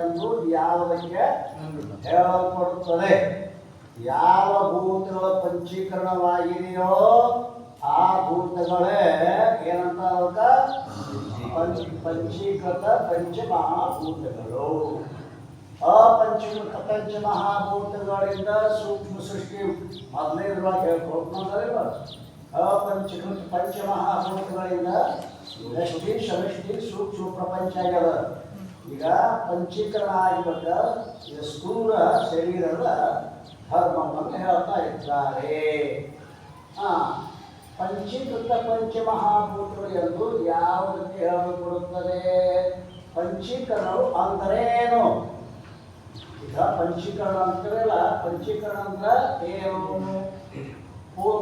ಎಂದು ಯಾವುದಕ್ಕೆ ಹೇಳಲ್ಪಡುತ್ತದೆ. ಯಾವ ಭೂತಗಳ ಪಂಚೀಕರಣವಾಗಿದೆಯೋ ಆ ಭೂತಗಳೇ ಏನಂತ ಪಂಚ, ಪಂಚೀಕೃತ ಪಂಚಮಹಾಭೂತಗಳು. ಅಪಂಚೀಕೃತ ಪಂಚಮಹಾಭೂತಗಳಿಂದ ಸೂಕ್ಷ್ಮ ಸೃಷ್ಟಿ ಮೊದಲನೇದ್ರೊಳಗೆ ಹೇಳ್ಕೊಡ್ಕೊಂಡ್ರಲ್ಲ ಅಪಂಚೀಕೃತ ಪಂಚಮಹಾಭೂತಗಳಿಂದ ವ್ಯಷ್ಟಿ ಸಮಷ್ಟಿ ಸೂಕ್ಷ್ಮ ಪ್ರಪಂಚ ಆಗ್ಯದ. ಈಗ ಪಂಚೀಕರಣ ಇದು ಸ್ಥೂಲ ಶರೀರದ ಧರ್ಮವನ್ನು ಹೇಳ್ತಾ ಇದ್ದಾರೆ. ಪಂಚೀಕೃತ ಪಂಚಮಹಾಭೂತರು ಎಂದು ಯಾವುದಕ್ಕೆ ಹೇಳಲ್ಪಡುತ್ತದೆ? ಪಂಚೀಕರಣವು ಅಂದರೇನು ಈಗ ಪಂಚೀಕರಣ ಅಂತಾರಲ್ಲ ಪಂಚೀಕರಣ ಅಂದ್ರೆ ಏನು?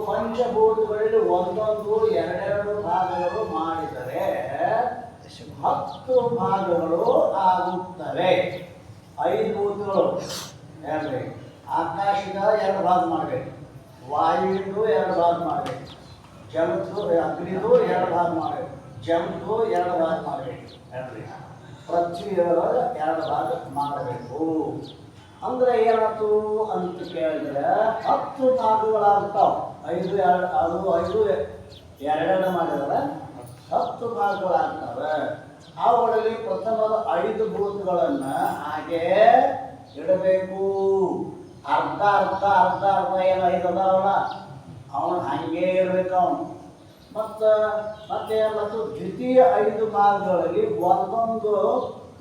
ಪಂಚಭೂತಗಳಲ್ಲಿ ಒಂದೊಂದು ಎರಡೆರಡು ಭಾಗಗಳು ಮಾಡಿದರೆ ಹತ್ತು ಭಾಗಗಳು ಆಗುತ್ತವೆ. ಐದು ಭೂತಗಳು. ಹೇಳ್ರಿ ಆಕಾಶದ ಎರಡು ಭಾಗ ಮಾಡಬೇಕು. ವಾಯುವಿಂದು ಎರಡು ಭಾಗ ಮಾಡಬೇಕು. ಜಲದ್ದು ಅಗ್ನಿದು ಎರಡು ಭಾಗ ಮಾಡಬೇಕು. ಜಮದು ಎರಡು ಭಾಗ ಮಾಡಬೇಕು. ಹೇಳ್ರಿ ಪೃಥ್ವಿಯೊಳಗೆ ಎರಡು ಭಾಗ ಮಾಡಬೇಕು. ಅಂದ್ರೆ ಏನಾಯ್ತು ಅಂತ ಕೇಳಿದ್ರೆ ಹತ್ತು ಭಾಗಗಳಾಗ್ತಾವ. ಐದು, ಎರಡು, ಅದು ಐದು, ಎರಡೆರಡು ಮಾಡಿದ್ರೆ. ಹತ್ತು ಭಾಗಗಳಾಗ್ತವೆ ಅವುಗಳಲ್ಲಿ ಪ್ರಥಮದ ಐದು ಭೂತಗಳನ್ನ ಹಾಗೆ ಇಡಬೇಕು. ಅರ್ಧ ಅರ್ಧ ಅರ್ಧ ಅರ್ಧ ಏನು ಐದು ಅದಾವಲ್ಲ? ಅವನು ಹಂಗೆ ಇರ್ಬೇಕು ಅವನು. ಮತ್ತು, ಮತ್ತೆ ಮತ್ತು ದ್ವಿತೀಯ ಐದು ಭಾಗಗಳಲ್ಲಿ ಒಂದೊಂದು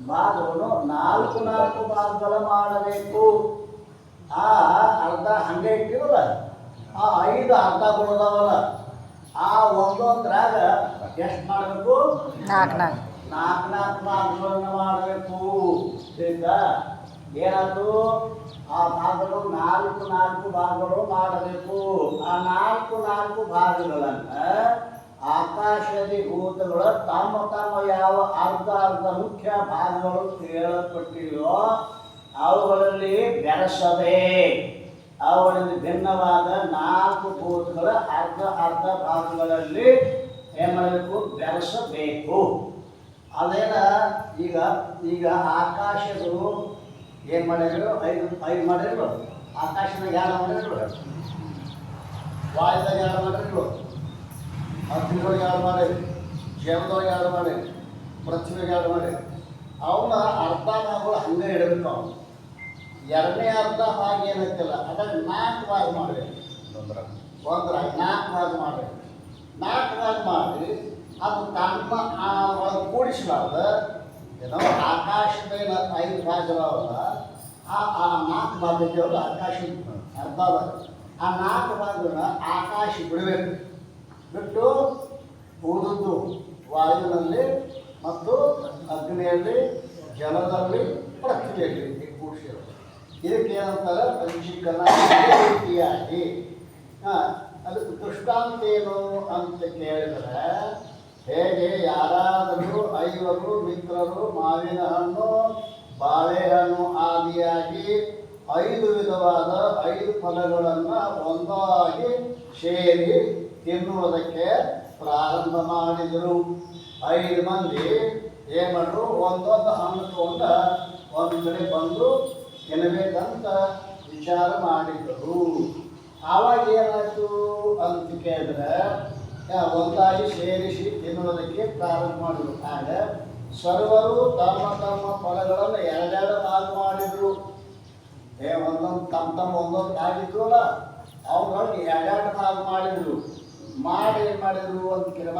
ಭಾಗವನ್ನು ನಾಲ್ಕು ನಾಲ್ಕು ಭಾಗಗಳ ಮಾಡಬೇಕು. ಆ ಅರ್ಧ ಹಂಗೆ ಇಟ್ಟಿವಲ್ಲ? ಆ ಐದು ಅರ್ಧಗಳದಾವಲ್ಲ ಆ ಒಂದೊಂದ್ರಾಗ ಎಷ್ಟು ಮಾಡಬೇಕು? ನಾಲ್ಕು ನಾಲ್ಕು ನಾಲ್ಕು ನಾಲ್ಕು ಮಾಡಬೇಕು. ಆಯ್ತಾ ಏನಾಯ್ತು? ಆ ಭಾಗಗಳು ನಾಲ್ಕು ನಾಲ್ಕು ಭಾಗಗಳು ಮಾಡಬೇಕು. ಆ ನಾಲ್ಕು ನಾಲ್ಕು ಭಾಗಗಳನ್ನ ಆಕಾಶದಿ ಭೂತಗಳು ತಮ್ಮ ತಮ್ಮ ಯಾವ ಅರ್ಧ ಅರ್ಧ ಮುಖ್ಯ ಭಾಗಗಳು ಹೇಳಲ್ಪಟ್ಟಿವೆಯೋ ಅವುಗಳಲ್ಲಿ ಬೆರೆಸದೆ. ಅವುಗಳಲ್ಲಿ ಭಿನ್ನವಾದ ನಾಲ್ಕು ಭೂತಗಳ ಅರ್ಧ ಅರ್ಧ ಭಾಗಗಳಲ್ಲಿ ಏನ್ ಮಾಡಬೇಕು? ಬೆಳೆಸಬೇಕು ಅದೇನ ಈಗ ಈಗ ಆಕಾಶಗಳು ಏನು ಮಾಡಿದ್ರು ಐದು ಐದು ಮಾಡಿದ್ರು ಆಕಾಶದಾಗ ಯಾರು ಮಾಡಿದ್ರು ವಾಯುದಾಗ ಯಾರು ಮಾಡಿದ್ರು ಅಗ್ನಿಗಳಿಗೆ ಯಾರು ಮಾಡಿ ಜಲದೊಳಗೆ ಯಾರು ಮಾಡಿ ಪೃಥ್ವಿಗೆ ಯಾರು ಮಾಡಿ ಅವನ್ನ ಅರ್ಧ ಭಾಗಗಳು ಹಂಗೆ ಇಡಬೇಕು. ಅವನು ಎರಡನೇ ಅರ್ಧ ಭಾಗ ಏನೈತಿಲ್ಲ ನಾಲ್ಕು ಭಾಗ ಮಾಡಬೇಕು. ಒಂದ್ರ, ನಾಲ್ಕು ಭಾಗ ಮಾಡಬೇಕು. ನಾಲ್ಕು ಭಾಗ ಮಾಡಿ ಅದು ಕರ್ಮ ಒಳಗೆ ಕೂಡಿಸಲಾರ್ದ ಏನೋ ಆಕಾಶದ ಐದು ಭಾಗಗಳವಲ್ಲ ಆ ಆ ನಾಲ್ಕು ಭಾಗದವರು ಆಕಾಶ ಅರ್ಧ ಆ ನಾಲ್ಕು ಭಾಗಗಳನ್ನ ಆಕಾಶ ಬಿಡಬೇಕು. ಬಿಟ್ಟು ಉಳಿದದ್ದು ವಾಯುವಿನಲ್ಲಿ ಮತ್ತು ಅಗ್ನಿಯಲ್ಲಿ ಜಲದಲ್ಲಿ ಪ್ರಕ್ರಿಯೆಯಲ್ಲಿ ಕೂಡಿಸಿರೋದು. ಇದಕ್ಕೆ ಏನಂತಾರೆ ಪಂಚೀಕರಣ. ರೀತಿಯಾಗಿ ಹಾ, ಅದಕ್ಕೆ ದೃಷ್ಟಾಂತ ಏನು ಅಂತ ಕೇಳಿದ್ರೆ, ಹೇಗೆ ಯಾರಾದರೂ ಐವರು ಮಿತ್ರರು ಮಾವಿನ ಹಣ್ಣು ಬಾಳೆಹಣ್ಣು ಆದಿಯಾಗಿ ಐದು ವಿಧವಾದ ಐದು ಫಲಗಳನ್ನು ಒಂದಾಗಿ ಸೇರಿ ತಿನ್ನುವುದಕ್ಕೆ ಪ್ರಾರಂಭ ಮಾಡಿದರು. ಐದು ಮಂದಿ ಏನು ಒಂದೊಂದು ಹಣ್ಣು ತಗೊಂಡ ಒಂದು ಕಡೆ ಬಂದು ತಿನ್ನಬೇಕಂತ ವಿಚಾರ ಮಾಡಿದರು. ಆವಾಗ ಏನಾಯಿತು ಅಂತ ಕೇಳಿದ್ರೆ ಒಂದಾಗಿ ಸೇರಿಸಿ ತಿನ್ನುವುದಕ್ಕೆ ಪ್ರಾರಂಭ ಮಾಡಿದ್ರು. ಆಗ ಸರ್ವರು ತಮ್ಮ ತಮ್ಮ ಫಲಗಳನ್ನು ಎರಡೆರಡು ಭಾಗ ಮಾಡಿದ್ರು. ಏ, ಒಂದೊಂದು ತಮ್ಮ ತಮ್ಮ ಒಂದೊಂದು ಆಗಿದ್ರಲ್ಲ ಅವುಗಳಿಗೆ ಎರಡೆರಡು ಭಾಗ ಮಾಡಿದ್ರು. ಮಾಡಿ ಏನು ಮಾಡಿದ್ರು ಅಂತ ಕೇಳಿ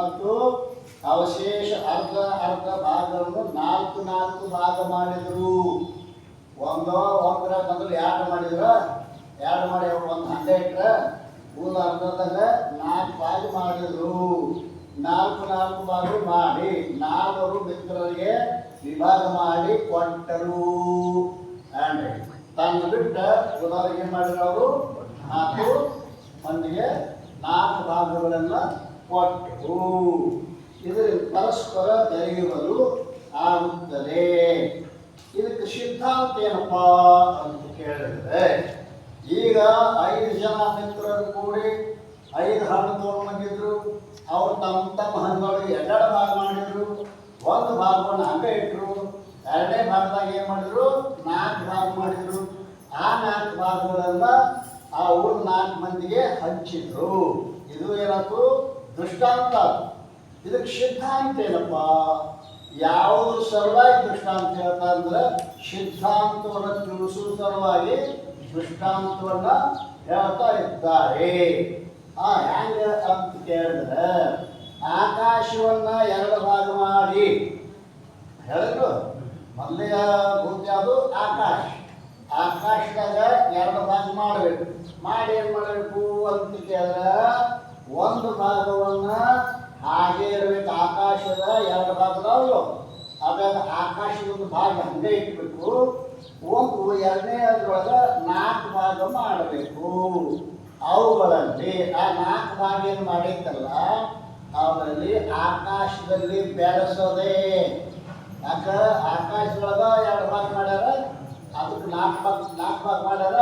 ಅವಶೇಷ ಅರ್ಧ ಅರ್ಧ ಭಾಗಗಳನ್ನು ನಾಲ್ಕು ನಾಲ್ಕು ಭಾಗ ಮಾಡಿದ್ರು. ಒಂದೋ ಒಂದರ ಮೊದಲು ಯಾರು ಮಾಡಿದ್ರ? ಎರಡು ಮಾಡಿ ಒಂದು ಹಂಡೆ ಇಟ್ರೆ ಉಳಿದ ಅರ್ಧದಾಗ ನಾಲ್ಕು ಬಾಗಿ ಮಾಡಿದ್ರು. ನಾಲ್ಕು ನಾಲ್ಕು ಬಾಗಿ ಮಾಡಿ ನಾಲ್ವರು ಮಿತ್ರರಿಗೆ ವಿಭಾಗ ಮಾಡಿ ಕೊಟ್ಟರು. ಅಂದ್ರೆ ತನ್ನ ಬಿಟ್ಟ ಏನು ಮಾಡಿದ್ರು ಅವರು? ನಾಲ್ಕು ಮಂದಿಗೆ ನಾಲ್ಕು ಭಾಗಗಳನ್ನು ಕೊಟ್ಟರು. ಇದರಿಂದ ಪರಸ್ಪರ ಬೆರೆಯುವುದು ಆಗುತ್ತದೆ ಇದಕ್ಕೆ ಸಿದ್ಧಾಂತ ಏನಪ್ಪ ಅಂತ ಕೇಳಿದ್ರೆ ಈಗ ಐದು ಜನ ಮಿತ್ರರು ಕೂಡಿ ಐದು ಹಣ್ಣು ತಗೊಂಡು ಬಂದಿದ್ರು ಅವ್ರು ತಮ್ಮ ತಮ್ಮ ಹಣ್ಣುಗಳಿಗೆ ಎರಡೆರಡು ಭಾಗ ಮಾಡಿದ್ರು. ಒಂದು ಭಾಗವನ್ನು ಹಂಗೆ ಇಟ್ಟರು ಎರಡನೇ ಭಾಗದಾಗ ಏನು ಮಾಡಿದ್ರು? ನಾಲ್ಕು ಭಾಗ ಮಾಡಿದ್ರು. ಆ ನಾಲ್ಕು ಭಾಗಗಳನ್ನ ಆ ಊರ ನಾಲ್ಕು ಮಂದಿಗೆ ಹಂಚಿದ್ರು. ಇದು ಏನಾಯ್ತು ದೃಷ್ಟಾಂತ. ಇದಕ್ಕೆ ಸಿದ್ಧಾಂತ ಏನಪ್ಪ? ಯಾವುದು ಸಲುವಾಗಿ ದೃಷ್ಟಾಂತ ಹೇಳ್ತಾ ಅಂದ್ರೆ ಸಿದ್ಧಾಂತವನ್ನು ತಿಳಿಸುವ ಸಲುವಾಗಿ ದೃಷ್ಟಾಂತವನ್ನ ಹೇಳ್ತಾ ಇದ್ದಾರೆ. ಆ ಹ್ಯಾಂಗ ಅಂತ ಕೇಳಿದ್ರೆ ಆಕಾಶವನ್ನ ಎರಡು ಭಾಗ ಮಾಡಿ. ಹೇಳಿದ್ರು? ಮೊದಲೇ ಭೂತಿ ಅದು ಆಕಾಶ. ಆಕಾಶದಾಗ ಎರಡು ಭಾಗ ಮಾಡಬೇಕು. ಮಾಡಿ ಏನು ಮಾಡಬೇಕು ಅಂತ ಕೇಳಿದ್ರೆ ಒಂದು ಭಾಗವನ್ನ ಹಾಗೆ ಇರಬೇಕು. ಆಕಾಶದ ಎರಡು ಭಾಗದವು. ಅದಾಗ ಆಕಾಶದ ಒಂದು ಭಾಗ ಹಂಗೆ ಇಟ್ಬೇಕು ಒಂದು ಎರಡನೇ ಅದ್ರೊಳಗೆ ನಾಲ್ಕು ಭಾಗ ಮಾಡಬೇಕು. ಅವುಗಳಲ್ಲಿ, ಆ ನಾಲ್ಕು ಭಾಗ ಏನು ಮಾಡೈತಲ್ಲ ಅವರಲ್ಲಿ ಆಕಾಶದಲ್ಲಿ ಬೆಳೆಸೋದೇ. ಯಾಕ? ಆಕಾಶದೊಳಗ ಎರಡು ಭಾಗ ಮಾಡ್ಯಾರ, ಅದಕ್ಕೆ ನಾಲ್ಕು ಭಾಗ ನಾಲ್ಕು ಭಾಗ ಮಾಡ್ಯಾರ.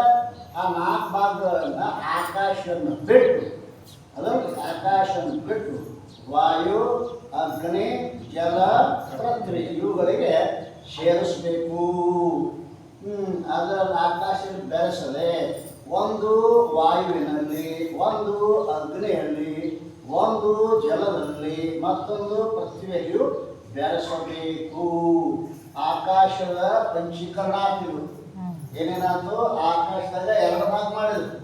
ಆ ನಾಲ್ಕು ಭಾಗಗಳನ್ನು ಆಕಾಶವನ್ನು ಬಿಟ್ಟು ಅದರಲ್ಲಿ ಆಕಾಶವನ್ನು ಬಿಟ್ಟು ವಾಯು, ಅಗ್ನಿ, ಜಲ ಪೃಥ್ವಿ ಇವುಗಳಿಗೆ ಸೇರಿಸಬೇಕು. ಅದರಲ್ಲಿ ಆಕಾಶ ಬೆರೆಸದೆ ಒಂದು ವಾಯುವಿನಲ್ಲಿ, ಒಂದು ಅಗ್ನಿಯಲ್ಲಿ, ಒಂದು ಜಲದಲ್ಲಿ ಮತ್ತೊಂದು ಪೃಥ್ವಿಯಲ್ಲಿಯೂ ಬೆರೆಸಬೇಕು. ಆಕಾಶದ ಪಂಚೀಕರಣ ಆಗ್ತಿದ್ರು ಏನೇನಾಯ್ತು? ಆಕಾಶದಾಗ ಎರಡು ಭಾಗ ಮಾಡಿದ್ರು.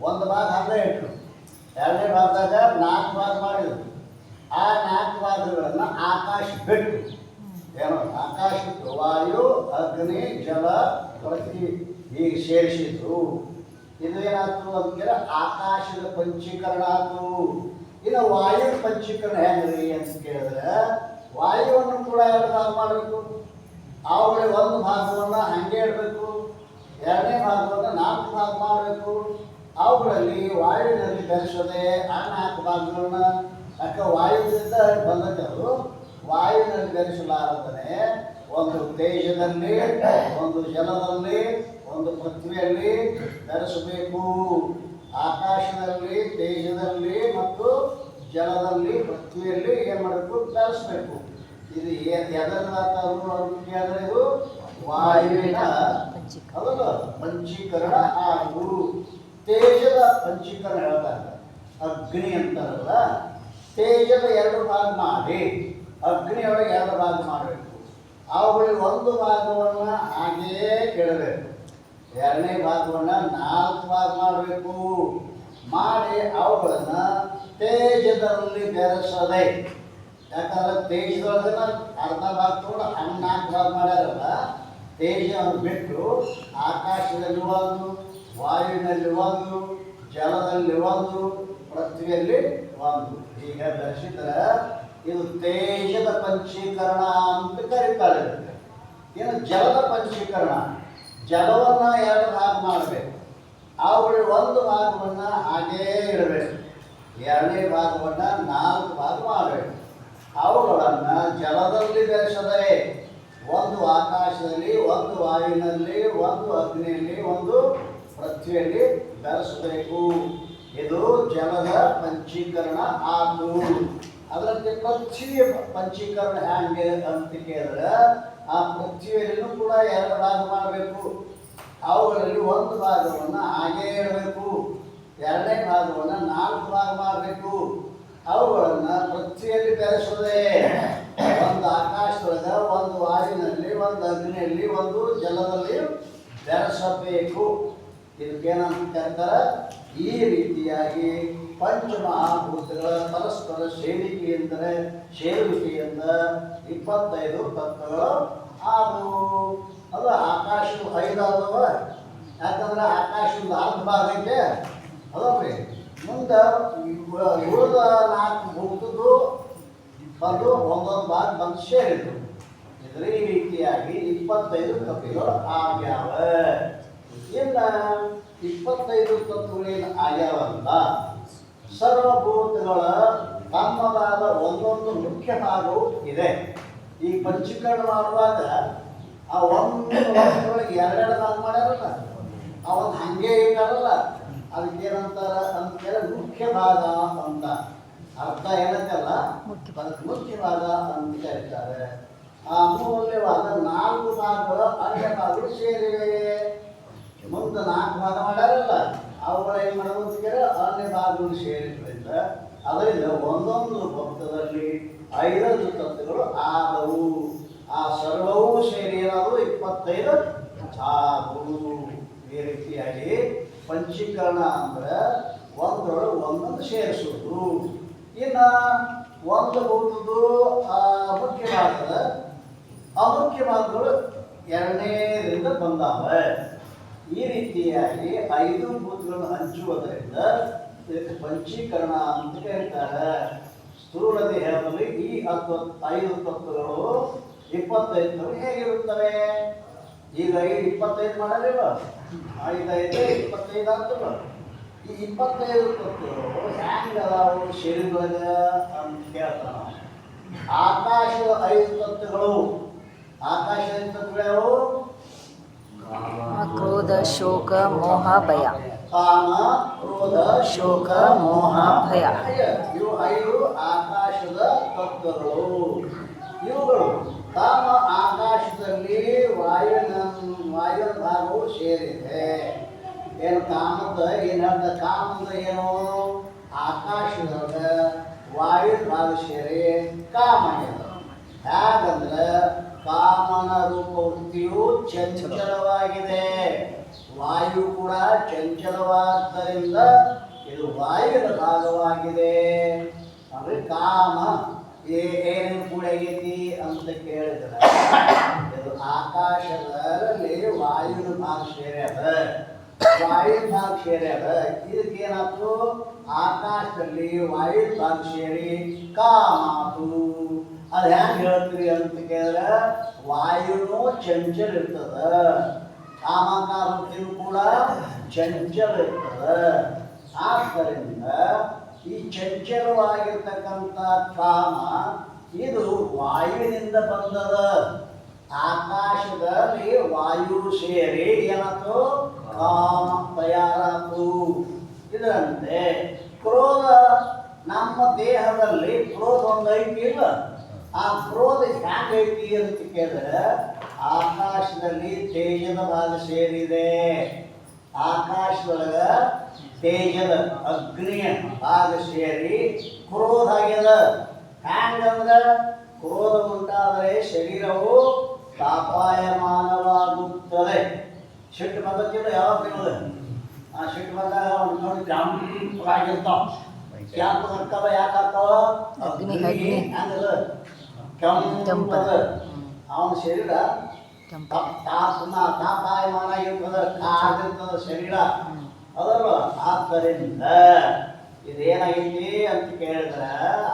ಒಂದು ಭಾಗ ಹಂಗೆ ಇಟ್ರು ಎರಡನೇ ಭಾಗದಾಗ ನಾಲ್ಕು ಭಾಗ ಮಾಡಿದ್ರು. ಆ ನಾಲ್ಕು ಭಾಗಗಳನ್ನು ಆಕಾಶ ಬಿಟ್ಟು ಏನು, ಆಕಾಶ ವಾಯು, ಅಗ್ನಿ, ಜಲ ಪೃಥ್ವಿ ಹೀಗೆ ಸೇರಿಸಿದ್ರು. ಇದು ಏನಾಯ್ತು ಅಂತಂದ್ರೆ ಆಕಾಶದ ಪಂಚೀಕರಣ ಆಯ್ತು. ಇನ್ನು ವಾಯು ಪಂಚೀಕರಣ ಹೆಂಗ್ರಿ ಅಂತ ಕೇಳಿದ್ರೆ, ವಾಯುವನ್ನು ಕೂಡ ಎರಡು ಭಾಗ ಮಾಡಬೇಕು. ಅವುಗಳಿಗೆ ಒಂದು ಭಾಗವನ್ನು ಹಂಗೆ ಇಡಬೇಕು. ಎರಡನೇ ಭಾಗವನ್ನು ನಾಲ್ಕು ಭಾಗ ಮಾಡಬೇಕು. ಅವುಗಳಲ್ಲಿ ವಾಯುವಿನಲ್ಲಿ ಬೆರೆಸದೆ ಆ ನಾಲ್ಕು ಭಾಗಗಳನ್ನ. ಯಾಕೆ ವಾಯುವಿನಿಂದ ಬಂದದ್ದು ವಾಯುವಿನಲ್ಲಿ ಧರಿಸಲಾರದನೆ ಒಂದು ದೇಶದಲ್ಲಿ ಒಂದು ಜಲದಲ್ಲಿ, ಒಂದು ಪೃಥ್ವಿಯಲ್ಲಿ ಧರಿಸಬೇಕು. ಆಕಾಶದಲ್ಲಿ, ತೇಜದಲ್ಲಿ ಮತ್ತು ಜಲದಲ್ಲಿ, ಪೃಥ್ವಿಯಲ್ಲಿ ಏನು ಮಾಡಬೇಕು? ಧರಿಸಬೇಕು. ಇದು ಏನು ಎದರದಾತರು ಇದು ವಾಯುವಿನ ಅದಲ್ಲ ಪಂಚೀಕರಣ ಹಾಗೂ ತೇಜದ ಪಂಚೀಕರಣ ಹೇಳ್ತಾರೆ ಅಗ್ನಿ ಅಂತಾರಲ್ಲ, ತೇಜದ ಎರಡು ಭಾಗ ಮಾಡಿ ಅಗ್ನಿಯೊಳಗೆ ಎರಡು ಭಾಗ ಮಾಡಬೇಕು. ಅವುಗಳಿಗೆ ಒಂದು ಭಾಗವನ್ನು ಹಾಗೆಯೇ ಕೆಡಬೇಕು ಎರಡನೇ ಭಾಗವನ್ನು ನಾಲ್ಕು ಭಾಗ ಮಾಡಬೇಕು. ಮಾಡಿ ಅವುಗಳನ್ನು ತೇಜದಲ್ಲಿ ಬೆರೆಸದೆ. ಯಾಕಂದ್ರೆ ತೇಜದೊಳಗೆ ಅರ್ಧ ಭಾಗ ತಗೊಂಡು ಹಂಗೆ ನಾಲ್ಕು ಭಾಗ ಮಾಡ್ಯಾರಲ್ಲ ತೇಜವನ್ನು ಬಿಟ್ಟು ಆಕಾಶದಲ್ಲಿ ಒಂದು ವಾಯುವಿನಲ್ಲಿ ಒಂದು ಜಲದಲ್ಲಿ ಒಂದು ಪೃಥ್ವಿಯಲ್ಲಿ ಒಂದು ಈಗ ಬೆರೆಸಿದ್ರೆ ಇದು ತೇಜದ ಪಂಚೀಕರಣ ಅಂತ ಕರೀತಾರೆ. ಏನು ಜಲದ ಪಂಚೀಕರಣ? ಜಲವನ್ನ ಎರಡು ಭಾಗ ಮಾಡಬೇಕು. ಅವುಗಳ ಒಂದು ಭಾಗವನ್ನ ಹಾಗೇ ಇಡಬೇಕು. ಎರಡನೇ ಭಾಗವನ್ನ ನಾಲ್ಕು ಭಾಗ ಮಾಡಬೇಕು. ಅವುಗಳನ್ನು ಜಲದಲ್ಲಿ ಬೆರೆಸದೆ ಒಂದು ಆಕಾಶದಲ್ಲಿ, ಒಂದು ವಾಯುವಿನಲ್ಲಿ, ಒಂದು ಅಗ್ನಿಯಲ್ಲಿ, ಒಂದು ಪೃಥ್ವಿಯಲ್ಲಿ ಬೆಳೆಸಬೇಕು. ಇದು ಜಲದ ಪಂಚೀಕರಣ ಆತು. ಅದರಂತೆ ಪೃಥ್ವಿಯ ಪಂಚೀಕರಣ ಹ್ಯಾಂಗೆ ಅಂತ ಕೇಳಿದ್ರೆ ಆ ಪೃಥ್ವಿಯಲ್ಲಿನೂ ಕೂಡ ಎರಡು ಭಾಗ ಮಾಡಬೇಕು. ಅವುಗಳಲ್ಲಿ ಒಂದು ಭಾಗವನ್ನು ಹಾಗೇ ಇಡಬೇಕು. ಎರಡನೇ ಭಾಗವನ್ನು ನಾಲ್ಕು ಭಾಗ ಮಾಡಬೇಕು. ಅವುಗಳನ್ನು ಪೃಥ್ವಿಯಲ್ಲಿ ಬೆರೆಸುವುದೇ ಒಂದು ಆಕಾಶದೊಳಗೆ, ಒಂದು ವಾಯುವಿನಲ್ಲಿ ಒಂದು ಅಗ್ನಿಯಲ್ಲಿ, ಒಂದು ಜಲದಲ್ಲಿ ಬೆರೆಸಬೇಕು. ಇದಕ್ಕೇನಂತ ಕರೀತಾರೆ ಈ ರೀತಿಯಾಗಿ ಪಂಚಮಹಾಭೂತಗಳ ಪರಸ್ಪರ ಸೇರಿಕೆಯಿಂದ ಸೇರುವಿಕೆಯಿಂದ ಇಪ್ಪತ್ತೈದು ತತ್ವಗಳು ಆದವು. ಅದು ಆಕಾಶವು ಐದಾದವ ಯಾಕಂದ್ರೆ ಆಕಾಶದ ಅರ್ಧ ಭಾಗಕ್ಕೆ ಅದಲ್ರಿ? ಮುಂದೆ ಉಳಿದ ನಾಲ್ಕು ಭೂತದ್ದು ಬಂದು ಒಂದೊಂದು ಭಾಗ ಬಂದು ಸೇರಿದ್ರು ಇದರ ಈ ರೀತಿಯಾಗಿ ಇಪ್ಪತ್ತೈದು ಕಪಿಗಳು ಆಗ್ಯಾವ. ಇನ್ನ ಇಪ್ಪತ್ತೈದು ತತ್ವಗಳೇನು ಆಗ್ಯಾವಲ್ಲ ಸರ್ವಭೂತಗಳ ತಮ್ಮದಾದ ಒಂದೊಂದು ಮುಖ್ಯ ಭಾಗವು ಇದೆ. ಈ ಪಂಚೀಕರಣ ಮಾಡುವಾಗ ಆ ಒಂದು ವಸ್ತುಗಳಿಗೆ ಎರಡೆರಡು ಭಾಗ ಮಾಡ್ಯಾರಲ್ಲ? ಆ ಒಂದು ಹಂಗೆ ಇಟ್ಟಾರಲ್ಲ ಅದಕ್ಕೇನಂತಾರ ಅಂತೇಳಿ ಮುಖ್ಯ ಭಾಗ ಅಂತ. ಅರ್ಥ ಏನಕ್ಕಲ್ಲ ಅದಕ್ಕೆ ಮುಖ್ಯ ಭಾಗ ಅಂತ ಕರೀತಾರೆ ಆ ಅಮೂಲ್ಯವಾದ ನಾಲ್ಕು ಭಾಗಗಳು ಅನ್ಯ ಭಾಗಗಳು ಸೇರಿವೆ. ಮುಂದೆ ನಾಲ್ಕು ಭಾಗ ಮಾಡ್ಯಾರಲ್ಲ ಅವುಗಳ ಏನು ಮಾಡೋದಕ್ಕೆ ಅನ್ಯ ಭಾಗವನ್ನು ಸೇರಿಸಿದ್ರಿಂದ ಅದರಿಂದ ಒಂದೊಂದು ಭಕ್ತದಲ್ಲಿ ಐದೈದು ತತ್ವಗಳು ಆದವು. ಆ ಸರ್ವವೂ ಸೇರಿ ಏನಾದರೂ ಇಪ್ಪತ್ತೈದು ಆದವು ಈ ರೀತಿಯಾಗಿ ಪಂಚೀಕರಣ ಅಂದ್ರೆ ಒಂದರೊಳಗೆ ಒಂದೊಂದು ಸೇರಿಸುವುದು. ಇನ್ನು ಒಂದು ಭೂತದ್ದು ಆ ಮುಖ್ಯ ಭಾಗದ ಅಮುಖ್ಯ ಭಾಗಗಳು ಎರಡನೇದಿಂದ ಬಂದಾವೆ. ಈ ರೀತಿಯಾಗಿ ಐದು ಭೂತಗಳನ್ನು ಹಂಚುವುದರಿಂದ ಇದಕ್ಕೆ ಪಂಚೀಕರಣ ಅಂತ ಹೇಳ್ತಾರೆ. ಸ್ಥೂಲ ದೇಹದಲ್ಲಿ ಈ ಹತ್ತು ಐದು ತತ್ವಗಳು ಇಪ್ಪತ್ತೈದು ಹೇಗಿರುತ್ತವೆ? ಈಗ ಐದು ಇಪ್ಪತ್ತೈದು ಮಾಡಲಿಲ್ಲ ಐದೈದು ಇಪ್ಪತ್ತೈದು ಆಗ್ತಲ್ಲ ಈ ಇಪ್ಪತ್ತೈದು ತತ್ವಗಳು ಹ್ಯಾಂಗ ಅದಾವು ಶರೀರದೊಳಗ ಅಂತ ಕೇಳ್ತಾನ ಆಕಾಶದ ಐದು ತತ್ವಗಳು. ಆಕಾಶದ ಐದು ತತ್ವಗಳು? ಕ್ರೋಧ ಶೋಕ ಮೋಹ ಭಯ ಕಾಮ ಕ್ರೋಧ ಶೋಕ, ಮೋಹ, ಭಯ. ಇವು ಐದು ಆಕಾಶದ ತತ್ವಗಳು ಇವುಗಳು ಕಾಮ ಆಕಾಶದಲ್ಲಿ ವಾಯುವಿನ ವಾಯುವಿನ ಭಾಗವು ಸೇರಿದೆ ಏನು ಕಾಮದ ಏನು ಹೇಳ್ದ ಕಾಮದ ಏನು ಆಕಾಶದೊಳಗ ವಾಯುವಿನ ಭಾಗ ಸೇರಿ ಕಾಮ ಆಗ್ಯದ ಹೇಗಂದ್ರೆ ಕಾಮನ ರೂಪವೃತ್ತಿಯು ಚಂಚಲವಾಗಿದೆ. ವಾಯು ಕೂಡ ಚಂಚಲವಾದ್ದರಿಂದ ಇದು ವಾಯುವಿನ ಭಾಗವಾಗಿದೆ. ಅಂದ್ರೆ ಕಾಮ ಏನು ಕೂಡ ಅಂತ ಕೇಳಿದ್ರೆ, ಇದು ಆಕಾಶದಲ್ಲಿ ವಾಯುವಿನ ಭಾಗ ಸೇರ್ಯಾದ ವಾಯುವಿನ ಭಾಗ ಸೇರ್ಯಾದ ಅದ. ಏನಾಯ್ತು ಆಕಾಶದಲ್ಲಿ ವಾಯು ಭಾಗ ಸೇರಿ ಕಾಮ ಆತು ಅದು ಹೆಂಗೆ ಹೇಳ್ತೀರಿ ಅಂತ ಕೇಳಿದ್ರೆ, ವಾಯುನು ಚಂಚಲ ಇರ್ತದ. ಕಾಮಕಾರತಿಯು ಕೂಡ ಚಂಚಲ ಇರ್ತದ. ಆದ್ದರಿಂದ ಈ ಚಂಚಲವಾಗಿರ್ತಕ್ಕಂಥ ಕಾಮ ಇದು ವಾಯುವಿನಿಂದ ಬಂದದ. ಆಕಾಶದಲ್ಲಿ ವಾಯು ಸೇರಿ ಏನಾಯ್ತು? ಕಾಮ ತಯಾರಾತು. ಇದರಂತೆ ಕ್ರೋಧ ನಮ್ಮ ದೇಹದಲ್ಲಿ ಕ್ರೋಧ ಒಂದು ಐತಿ ಇಲ್ಲ ಆ ಕ್ರೋಧ ಹ್ಯಾಂಗ ಐತಿ ಅಂತ ಕೇಳಿದ್ರೆ ಆಕಾಶದಲ್ಲಿ ತೇಜದ ಭಾಗ ಸೇರಿದೆ. ಆಕಾಶದೊಳಗ ತೇಜದ ಅಗ್ನಿಯ ಭಾಗ ಸೇರಿ ಕ್ರೋಧ ಆಗ್ಯದ. ಹ್ಯಾಂಗಂದ್ರ? ಕ್ರೋಧ ಉಂಟಾದರೆ ಶರೀರವು ತಾಪಾಯಮಾನವಾಗುತ್ತದೆ. ಸಿಟ್ಟು ಬಂದಿಲ್ಲ ಯಾವಾಗ ತಿನ್ನೋದು ಆ ಸಿಟ್ಟು ಬಂದಾಗ ಅವ್ನು ನೋಡಿ ಕೆಂಪಾಗಿರ್ತಾವ ಕೆಂಪು ಹಕ್ಕವ ಯಾಕೆ ಹಾಕವ ಅಗ್ನಿ, ಅಗ್ನಿ. ಕೆಂಪದ. ಅವನ ಶರೀರ ತಾಪನ ತಾಪಾಯಮಾನ ಇರ್ತದ ಕಾದಿರ್ತದ ಶರೀರ. ಅದಲ್ಲ ಆದ್ದರಿಂದ ಇದೇನಾಗೈತಿ ಅಂತ ಕೇಳಿದ್ರೆ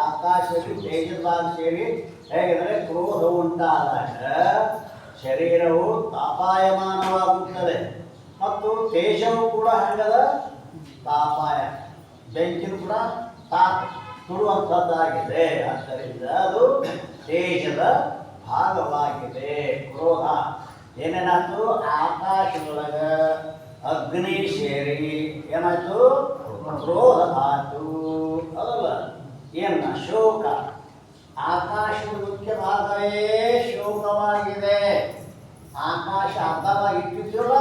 ಆಕಾಶದಲ್ಲಿ ತೇಜಸ್ವಾದ ಸೇರಿ ಹೇಗಿದ್ರೆ ಕ್ರೋಧ ಉಂಟಾದಾಗ ಶರೀರವು ತಾಪಾಯಮಾನವಾಗುತ್ತದೆ. ಮತ್ತು ತೇಜವು ಕೂಡ ಹಂಗದ ತಾಪಾಯ. ಬೆಂಕಿನೂ ಕೂಡ ತಾಪ ಸುಡುವಂಥದ್ದಾಗಿದೆ ಆದ್ದರಿಂದ ಅದು ತೇಜದ ಭಾಗವಾಗಿದೆ. ಕ್ರೋಧ. ಏನೇನಾಯ್ತು? ಆಕಾಶದೊಳಗ ಅಗ್ನಿ ಸೇರಿ ಏನಾಯ್ತು? ಕ್ರೋಧ ಆಯ್ತು. ಅದಲ್ಲ, ಏನ ಶೋಕ? ಆಕಾಶದ ಮುಖ್ಯ ಭಾಗವೇ ಶೋಕವಾಗಿದೆ. ಆಕಾಶ ಅರ್ಧವಾಗಿ ಇಟ್ಟಿದ್ರಲ್ಲ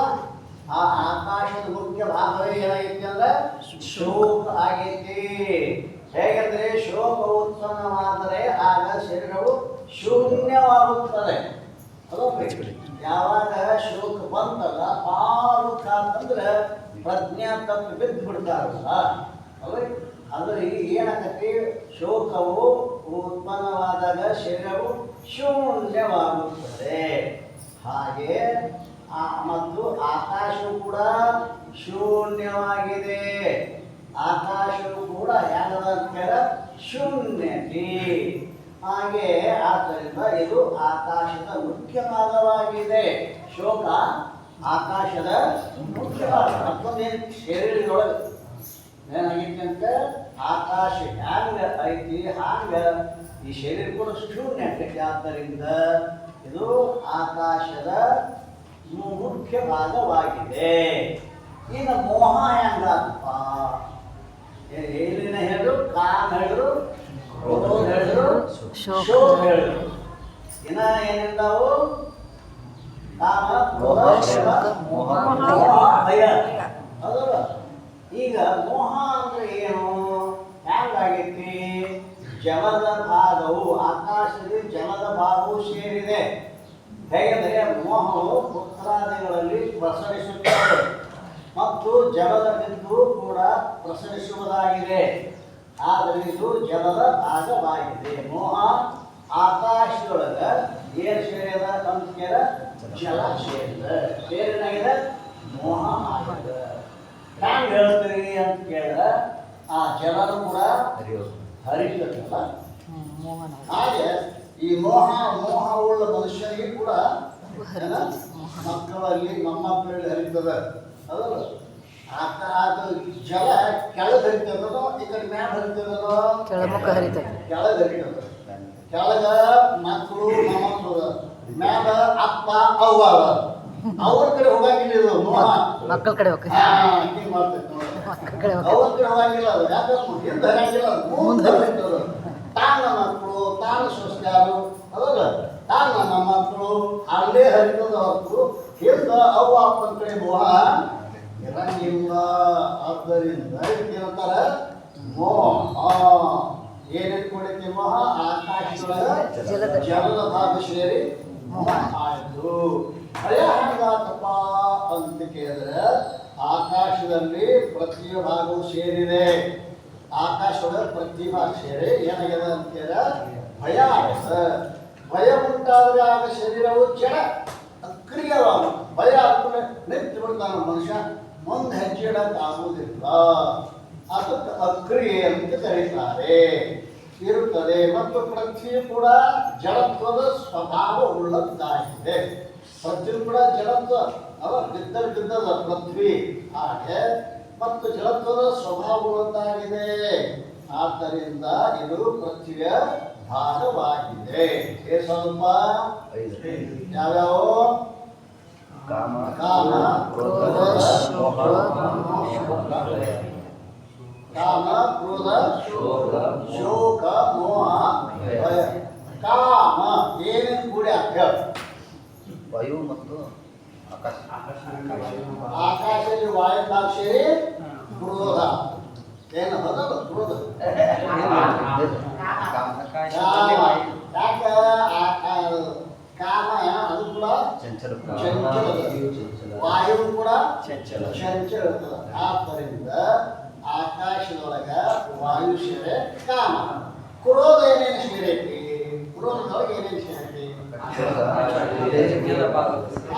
ಆ ಆಕಾಶದ ಮುಖ್ಯ ಭಾಗವೇ ಏನಾಗೈತಿ ಶೋಕ ಆಗೈತಿ ಹೇಗೆಂದ್ರೆ ಶೋಕ ಉತ್ಪನ್ನವಾದರೆ ಆಗ ಶರೀರವು ಶೂನ್ಯವಾಗುತ್ತದೆ. ಅದು ಯಾವಾಗ ಶೋಕ ಬಂತಲ್ಲ ಪಾರುಕ ಅಂತಂದ್ರೆ ಪ್ರಜ್ಞಾ ತಪ್ಪು ಬಿದ್ದು ಬಿಡ್ತಾರಲ್ಲ ಅಲ್ರಿ ಅಂದ್ರೆ ಏನಾಗತ್ತೆ ಶೋಕವು ಉತ್ಪನ್ನವಾದಾಗ ಶರೀರವು ಶೂನ್ಯವಾಗುತ್ತದೆ. ಹಾಗೆ ಮತ್ತು ಆಕಾಶವು ಕೂಡ ಶೂನ್ಯವಾಗಿದೆ. ಆಕಾಶವು ಕೂಡ ಕೇಳ ಶೂನ್ಯತೆ ಹಾಗೆ ಆದ್ದರಿಂದ ಇದು ಆಕಾಶದ ಮುಖ್ಯ ಭಾಗವಾಗಿದೆ ಶೋಕ ಆಕಾಶದ ಮುಖ್ಯ ಭಾಗ ಮತ್ತೊಂದೇನು ಶರೀರದೊಳಗೆ ಏನಾಗೈತಿ ಅಂತ ಆಕಾಶ ಹ್ಯಾಂಗ ಐತಿ? ಹಾಂಗ ಈ ಶರೀರ ಕೂಡ ಶೂನ್ಯ ಆದ್ದರಿಂದ ಇದು ಆಕಾಶದ ಮುಖ್ಯ ಭಾಗವಾಗಿದೆ ಇನ್ನು ಮೋಹ ಹೆಂಗಪ್ಪ ಏನೇನ ಹೇಳಿದ್ರು? ಕಾಮ್ ಹೇಳಿದ್ರು ಕ್ರೋಧ ಹೇಳಿದ್ರು ಶೋಕ. ಹೇಳಿದ್ರು. ಇನ್ನ ಏನಿದ್ದಾವು ಕಾಮ ಕ್ರೋಧ ಶೋಕ ಮೋಹ, ಮೋಹ, ಭಯ. ಭಯ. ಹೌದಲ್ಲ ಈಗ ಮೋಹ ಅಂದ್ರೆ ಏನು? ಹ್ಯಾಂಗಾಗೈತಿ? ಜಲದ ಭಾಗವು ಆಕಾಶದಲ್ಲಿ ಜಲದ ಭಾಗವು ಸೇರಿದೆ. ಹೇಗೆಂದರೆ ಮೋಹವು ಪುತ್ರಾದಿಗಳಲ್ಲಿ ಪ್ರಸರಿಸುತ್ತದೆ. ಮತ್ತು ಜಲದ ಬಿಂದು ಕೂಡ ಪ್ರಸರಿಸುವುದಾಗಿದೆ. ಆದರೆ ಇದು ಜಲದ ಭಾಗವಾಗಿದೆ. ಮೋಹ ಆಕಾಶದೊಳಗ ಏರ್ ಸೇರಿದ ಅಂತ್ಯರ ಜಲ ಸೇರಿದ. ಸೇರಿನಾಗಿದೆ ಮೋಹ ಆಗಿದೆ. ಹ್ಯಾಂಗ ಹೇಳ್ತೀರಿ ಅಂತ ಕೇಳಿದ್ರೆ ಆ ಜಲನು ಕೂಡ ಮೋಹನ. ಹಾಗೆ ಈ ಮೋಹ ಮೋಹವುಳ್ಳ ಮನುಷ್ಯನಿಗೆ ಕೂಡ ಮಕ್ಕಳಲ್ಲಿ ನಮ್ಮ ಮಕ್ಕಳಲ್ಲಿ ಹರಿತದ ಅದಲ್ಲ ಆತ ಅದು ಜಲ ಕೆಳಗೆ ಹರಿತದೋ ಈ ಕಡೆ ಮ್ಯಾಲ ಹರಿತದೋ ಕೆಳಮುಖ ಹರಿತದೆ. ಕೆಳಗೆ ಹರಿತದ ಕೆಳಗ ಮಕ್ಕಳು ಮೊಮ್ಮಕ್ಕಳು ಮ್ಯಾಲ ಅಪ್ಪ ಅವ್ವ. ಅವ್ರ ಕಡೆ ಹೋಗಂಗಿಲ್ಲ ಇದು ಮೋಹ. ಮಕ್ಕಳ ಕಡೆ ಹೋಗಿ ಹಾ, ಹಿಂಗ್ ಮಕ್ಕಳ ಕಡೆ ಅವ್ರ ಕಡೆ ಹೋಗಂಗಿಲ್ಲ ಅದು. ಯಾಕಂದ್ರೆ ಹಿಂದೆ ಹರಿಯಂಗಿಲ್ಲ ಮುಂದೆ ಹರಿತದ ತಾನ ಮಕ್ಕಳು ತಾನ ಸೊಸ್ಯಾರು. ಅದಲ್ಲ ತಾನ ನಮ್ಮ ಮಕ್ಕಳು ಅಲ್ಲೇ ಹರಿತದ ಹೊರತು ಹಿಂದ ಅವ್ವ ಅಪ್ಪನ ಕಡೆ ಮೋಹ ಇರಂಗಿಲ್ಲ. ಆದ್ದರಿಂದ ಏನಂತಾರ? ಮೋಹ. ಆ ಕೊಡೈತಿ ಮೋಹ? ಆಕಾಶದೊಳಗ ಜಲದ. ಭಾಗ ಸೇರಿ ಮೋಹ. ಆಯ್ತು. ಭಯ ಹೆಂಗಾತಪ್ಪ ಅಂತ ಕೇಳಿದ್ರೆ ಆಕಾಶದಲ್ಲಿ ಪ್ರತಿ ಭಾಗವು ಸೇರಿದೆ. ಆಕಾಶದೊಳಗೆ ಪ್ರತಿ ಭಾಗ ಸೇರಿ ಏನಾಗಿದೆ ಅಂತ ಕೇಳಿದ್ರೆ ಭಯ ಭಯ ಉಂಟಾದ್ರೆ ಆಗ ಶರೀರವು ಜಡ ಅಕ್ರಿಯವ ಭಯ ಆದ್ಮೇಲೆ ನಿಂತು ಬಿಡ್ತಾನ ಮನುಷ್ಯ ಮುಂದೆ ಹೆಜ್ಜೆ ಇಡಕ್ಕೆ ಆಗುವುದಿಲ್ಲ ಅದಕ್ಕೆ ಅಕ್ರಿಯೆ ಅಂತ ಕರೀತಾರೆ. ಇರುತ್ತದೆ ಮತ್ತು ಪೃಥ್ವಿ ಕೂಡ ಜಡತ್ವದ ಸ್ವಭಾವ ಉಳ್ಳದ್ದಾಗಿದೆ ಪೃಥ್ವಿ ಕೂಡ ಜಡತ್ವ ಅವ ಬಿದ್ದ ಬಿದ್ದದ ಪೃಥ್ವಿ. ಹಾಗೆ ಮತ್ತು ಜಡತ್ವದ ಸ್ವಭಾವ ಉಳ್ಳದ್ದಾಗಿದೆ ಆದ್ದರಿಂದ ಇದು ಪೃಥ್ವಿಯ ಭಾಗವಾಗಿದೆ. ಸ್ವಲ್ಪ ಯಾವ್ಯಾವ? ಕಾಮ ಕಾಮ, ಕ್ರೋಧ, ಶೋಕ, ಮೋಹ. ಕಾಮ ಕ್ರೋಧ ಶೋಕ, ಶೋಕ ಮೋಹ ಭಯ ಕಾಮ ಏನೇನು ಕೂಡಿ ಹೇಳ ವಾಯು ಮತ್ತು ಆಕಾಶ ಆಕಾಶದಲ್ಲಿ ವಾಯುದಾಕ್ಷರಿ ಕ್ರೋಧ ಏನು ಹೌದಲ್ಲ ಕ್ರೋಧ ಕಾಮ ಕಾಮ. ಯಾಕ ಆ- ಆ- ಕಾಮ ಅದು ಕೂಡ ಚಂಚಲ ಚಂಚಲ ವಾಯು ಕೂಡ ಚಂಚಲ. ಚಂಚಲ ಇರ್ತದೆ ಆದ್ದರಿಂದ ಆಕಾಶದೊಳಗ ವಾಯು ಸೇರೆ ಕಾಮ ಕ್ರೋಧ ಏನೇನು ಸೇರೈತಿ ಕ್ರೋಧದೊಳಗೆ ಏನೇನು ಸೇರೈತಿ